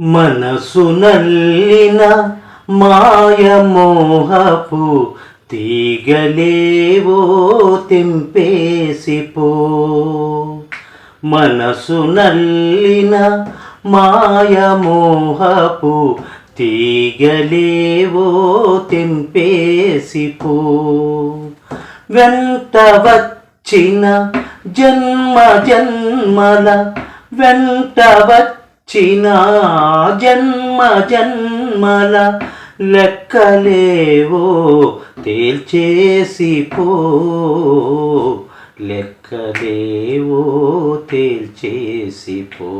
మనసు నల్లిన మాయమోహపు తీగలేవో తెంపేసిపో. మనసు నల్లిన మాయమోహపు తీగలేవో తెంపేసిపో. వెంట వచ్చిన జన్మ జన్మల వెంట వచ్చిన జన్మ జన్మల లెక్కలేవో తేల్చేసిపో. లెక్కలేవో తేల్చేసిపో.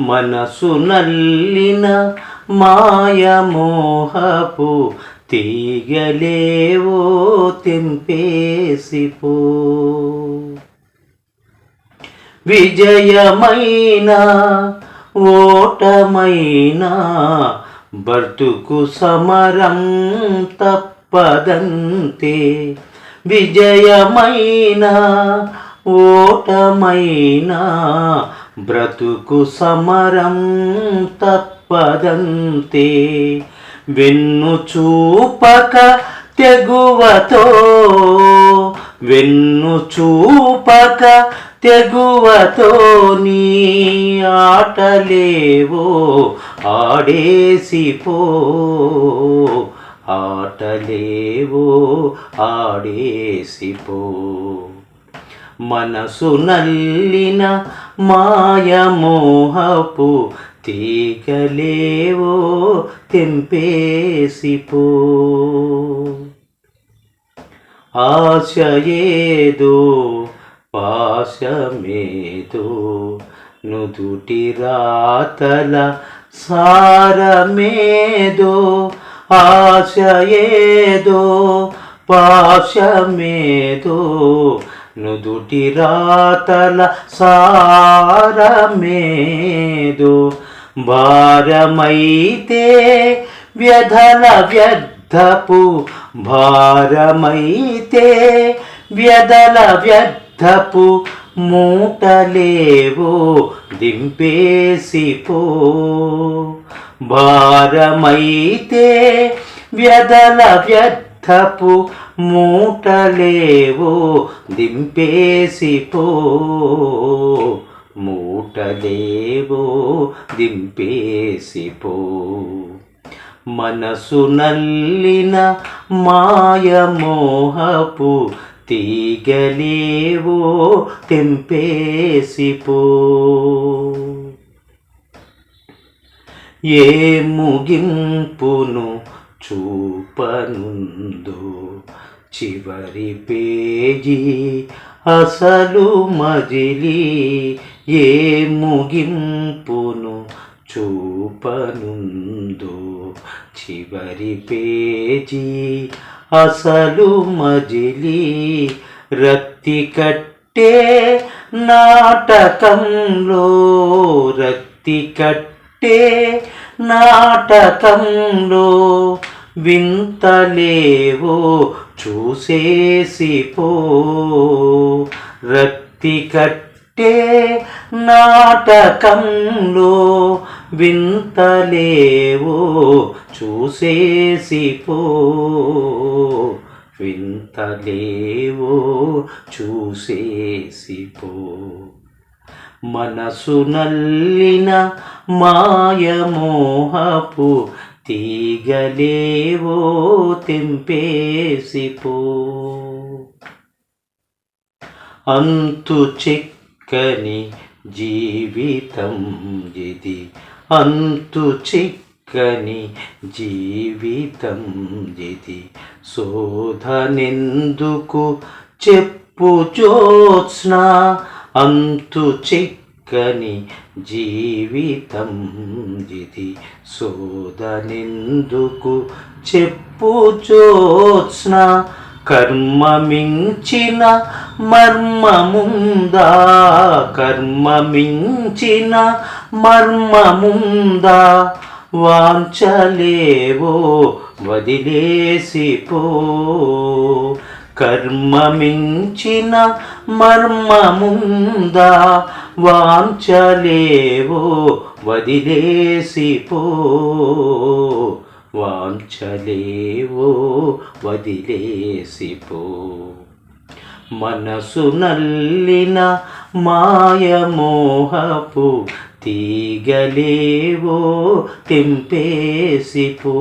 మనసు నల్లిన మాయమోహపు తీగలేవో తెంపేసిపో. విజయమైన ఓటమైన బ్రతుకు సమరం తప్పదంతే. విజయమైన ఓటమైన బ్రతుకు సమరం తప్పదంతే. వెన్ను చూపక తెగువతో వెన్ను చూపక తెగువతో నీ ఆటలేవో ఆడేసిపో ఆటలేవో ఆడేసిపో. మనసు నల్లిన మాయమోహపు తీగలేవో తెంపేసిపో. ఆశయేదో పాశమేదో. నుదుటి రాతల సారమేదో ఆశయేదో పాశమేదో. నుదుటి రాతల సారమేదో భారమైతే వ్యధల వ్యర్థపు భారమైతే వ్యదల వ్యర్థపు మూటలేవో దింపేసిపో. భారమైతే వ్యదల వ్యర్థపు మూటలేవో దింపేసిపో. మూటలేవో దింపేసిపో. మనసు నల్లిన మాయమోహపు తీగలేవో తెంపేసిపో. ఏ ముగింపును చూపనుందో చివరి పేజీ అసలు మజిలి. ఏ ముగింపును చూపనుందో చివరి పేజీ అసలు మజిలి రక్తి కట్టే నాటకంలో రక్తి కట్టే నాటకంలో వింతలేవో చూసేసిపో. రక్తి కట్టే నాటకంలో వింతలేవో చూసేసిపో. వింతలేవో చూసేసిపో. మనసు నల్లిన మాయమోహపు తీగలేవో తెంపేసిపో. అంతు చిక్కని జీవితం ఇది అంతు చిక్కని జీవితం ఇది. శోధనెందుకు చెప్పు జోత్స్న అంతు చిక్కని జీవితం ఇది. శోధనెందుకు చెప్పు జోత్స్న కర్మ మించిన మర్మముందా? కర్మ మించిన మర్మముందా వాంచలేవో వదిలేసిపో. కర్మ మించిన మర్మముందా వాంచలేవో వదిలేసిపో. వాంచలేవో వదిలేసిపో. మనసు నల్లిన మాయమోహపు తీగలేవో తెంపేసిపో.